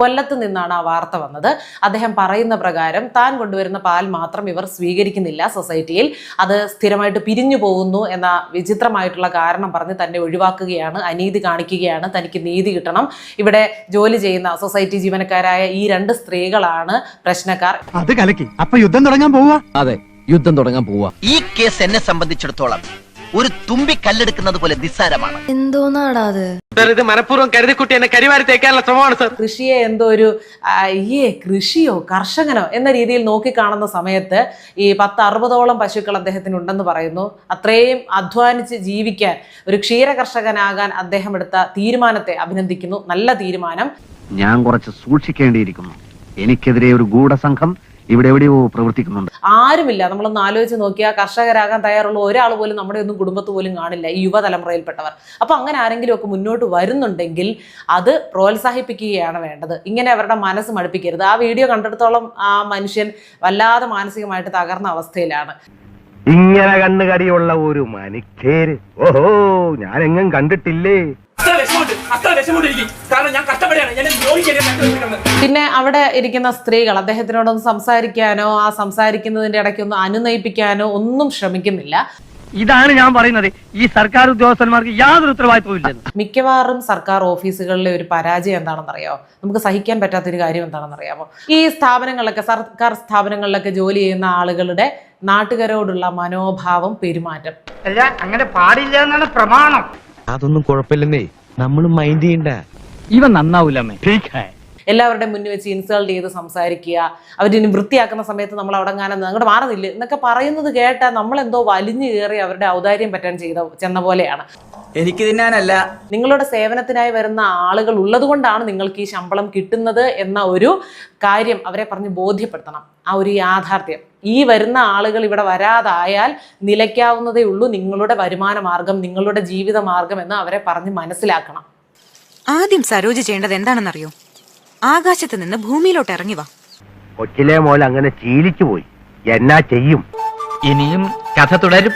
കൊല്ലത്ത് നിന്നാണ് ആ വാർത്ത വന്നത്. അദ്ദേഹം പറയുന്ന പ്രകാരം താൻ കൊണ്ടുവരുന്ന പാൽ മാത്രം ഇവർ സ്വീകരിക്കുന്നില്ല സൊസൈറ്റിയിൽ. അത് സ്ഥിരമായിട്ട് പിരിഞ്ഞു പോകുന്നു എന്ന വിചിത്രമായിട്ടുള്ള കാരണം പറഞ്ഞ് തന്നെ ഒഴിവാക്കുകയാണ് അനീതി കാണിക്കുകയാണ് തനിക്ക് നീതി കിട്ടണം. ഇവിടെ ജോലി ചെയ്യുന്ന സൊസൈറ്റി ജീവനക്കാരായ ഈ രണ്ട് സ്ത്രീകളാണ് പ്രശ്നക്കാർ. അത് കലക്കി. അപ്പൊ യുദ്ധം തുടങ്ങാൻ പോവാ അതെ യുദ്ധം തുടങ്ങാൻ പോവാ ഈ കേസ് എന്നെ സംബന്ധിച്ചിടത്തോളം ഒരു തുമ്പി കല്ലെടുക്കുന്നത് പോലെ നിസ്സാരമാണ്. എന്തോന്നാടാ അത്? ഇത് മനഃപൂർവം കരുതിക്കുട്ടി എന്നെ കരിവാരി തേക്കാനുള്ള ശ്രമമാണ് സർ. കൃഷിയെ എന്തോ ഒരു അയ്യേ കൃഷിയോ കർഷകനോ എന്ന രീതിയിൽ നോക്കിക്കാണുന്ന സമയത്ത് ഈ പത്ത് അറുപതോളം പശുക്കൾ അദ്ദേഹത്തിന് ഉണ്ടെന്ന് പറയുന്നു. അത്രയും അധ്വാനിച്ച് ജീവിക്കാൻ ഒരു ക്ഷീര കർഷകനാകാൻ അദ്ദേഹം എടുത്ത തീരുമാനത്തെ അഭിനന്ദിക്കുന്നു. നല്ല തീരുമാനം. ഞാൻ കുറച്ച് സൂക്ഷിക്കേണ്ടിയിരിക്കുന്നു. എനിക്കെതിരെ ഒരു ഗൂഢസംഘം ഇവിടെ എവിടെയോ പ്രവർത്തിക്കുന്നുണ്ട്. ആരുമില്ല. നമ്മളൊന്ന് ആലോചിച്ച് നോക്കിയാൽ കർഷകരാകാൻ തയ്യാറുള്ള ഒരാൾ പോലും നമ്മുടെ ഒന്നും കുടുംബത്ത് പോലും കാണില്ല. ഈ യുവതലമുറയിൽപ്പെട്ടവർ. അപ്പൊ അങ്ങനെ ആരെങ്കിലും ഒക്കെ മുന്നോട്ട് വരുന്നുണ്ടെങ്കിൽ അത് പ്രോത്സാഹിപ്പിക്കുകയാണ് വേണ്ടത്. ഇങ്ങനെ അവരുടെ മനസ്സ് മടുപ്പിക്കരുത്. ആ വീഡിയോ കണ്ടെടുത്തോളം ആ മനുഷ്യൻ വല്ലാതെ മാനസികമായിട്ട് തകർന്ന അവസ്ഥയിലാണ്. ഇങ്ങനെ കണ്ണുകടിയുള്ള ഒരു മനുഷ്യര്. ഓഹോ ഞാൻ എങ്ങും കണ്ടിട്ടില്ലേ? അത്ര വിഷമമുണ്ട്. അത്ര വിഷമമുണ്ട് എനിക്ക്. കാരണം ഞാൻ കഷ്ടപ്പെടുകയാണ് എന്നെ ജോലിക്ക് പിന്നെ അവിടെ ഇരിക്കുന്ന സ്ത്രീകൾ അദ്ദേഹത്തിനോടൊന്ന് സംസാരിക്കാനോ ആ സംസാരിക്കുന്നതിന്റെ ഇടയ്ക്കൊന്ന് അനുനയിപ്പിക്കാനോ ഒന്നും ശ്രമിക്കുന്നില്ല. ഇതാണ് ഞാൻ പറയുന്നത്. ഈ സർക്കാർ ഉദ്യോഗസ്ഥന്മാർക്ക് യാതൊരു ഉത്തരവാദിത്വവും ഇല്ലെന്ന്. മിക്കവാറും സർക്കാർ ഓഫീസുകളിലെ ഒരു പരാജയം എന്താണെന്നറിയാമോ നമുക്ക് സഹിക്കാൻ പറ്റാത്ത ഒരു കാര്യം എന്താണെന്നറിയാമോ ഈ സ്ഥാപനങ്ങളിലൊക്കെ സർക്കാർ സ്ഥാപനങ്ങളിലൊക്കെ ജോലി ചെയ്യുന്ന ആളുകളുടെ നാട്ടുകാരോടുള്ള മനോഭാവം പെരുമാറ്റം. അല്ല അങ്ങനെ പാടില്ല എന്നാണ് പ്രമാണം. അതൊന്നും കുഴപ്പമില്ലെന്നേ. നമ്മൾ മൈൻഡ് ചെയ്യണ്ട. ഇവ നന്നാവൂലമ്മേ. എല്ലാവരുടെയും മുന്നിൽ വെച്ച് ഇൻസൾട്ട് ചെയ്ത് സംസാരിക്കുക. അവരിനി വൃത്തിയാക്കുന്ന സമയത്ത് നമ്മൾ അവിടെ അങ്ങനെ അങ്ങോട്ട് മാറുന്നില്ല എന്നൊക്കെ പറയുന്നത് കേട്ടാൽ നമ്മളെന്തോ വലിഞ്ഞു കയറി അവരുടെ ഔദാര്യം പറ്റാൻ ചെയ്ത ചെന്ന പോലെയാണ്. എനിക്ക് തിന്നാനല്ല നിങ്ങളുടെ സേവനത്തിനായി വരുന്ന ആളുകൾ ഉള്ളതുകൊണ്ടാണ് നിങ്ങൾക്ക് ഈ ശമ്പളം കിട്ടുന്നത് എന്ന ഒരു കാര്യം അവരെ പറഞ്ഞ് ബോധ്യപ്പെടുത്തണം. ആ ഒരു യാഥാർത്ഥ്യം. ഈ വരുന്ന ആളുകൾ ഇവിടെ വരാതായാൽ നിലയ്ക്കാവുന്നതേ ഉള്ളൂ നിങ്ങളുടെ വരുമാന മാർഗം നിങ്ങളുടെ ജീവിത മാർഗം എന്ന് അവരെ പറഞ്ഞ് മനസ്സിലാക്കണം. ആദ്യം സരോജ ചെയ്യേണ്ടത് എന്താണെന്നറിയോ? ആകാശത്ത് നിന്ന് ഭൂമിയിലോട്ട് ഇറങ്ങി വാ. കൊച്ചിലെ മോൽ അങ്ങനെ ശീലിച്ചു പോയി എന്നാ ചെയ്യും? ഇനിയും കഥ തുടരും.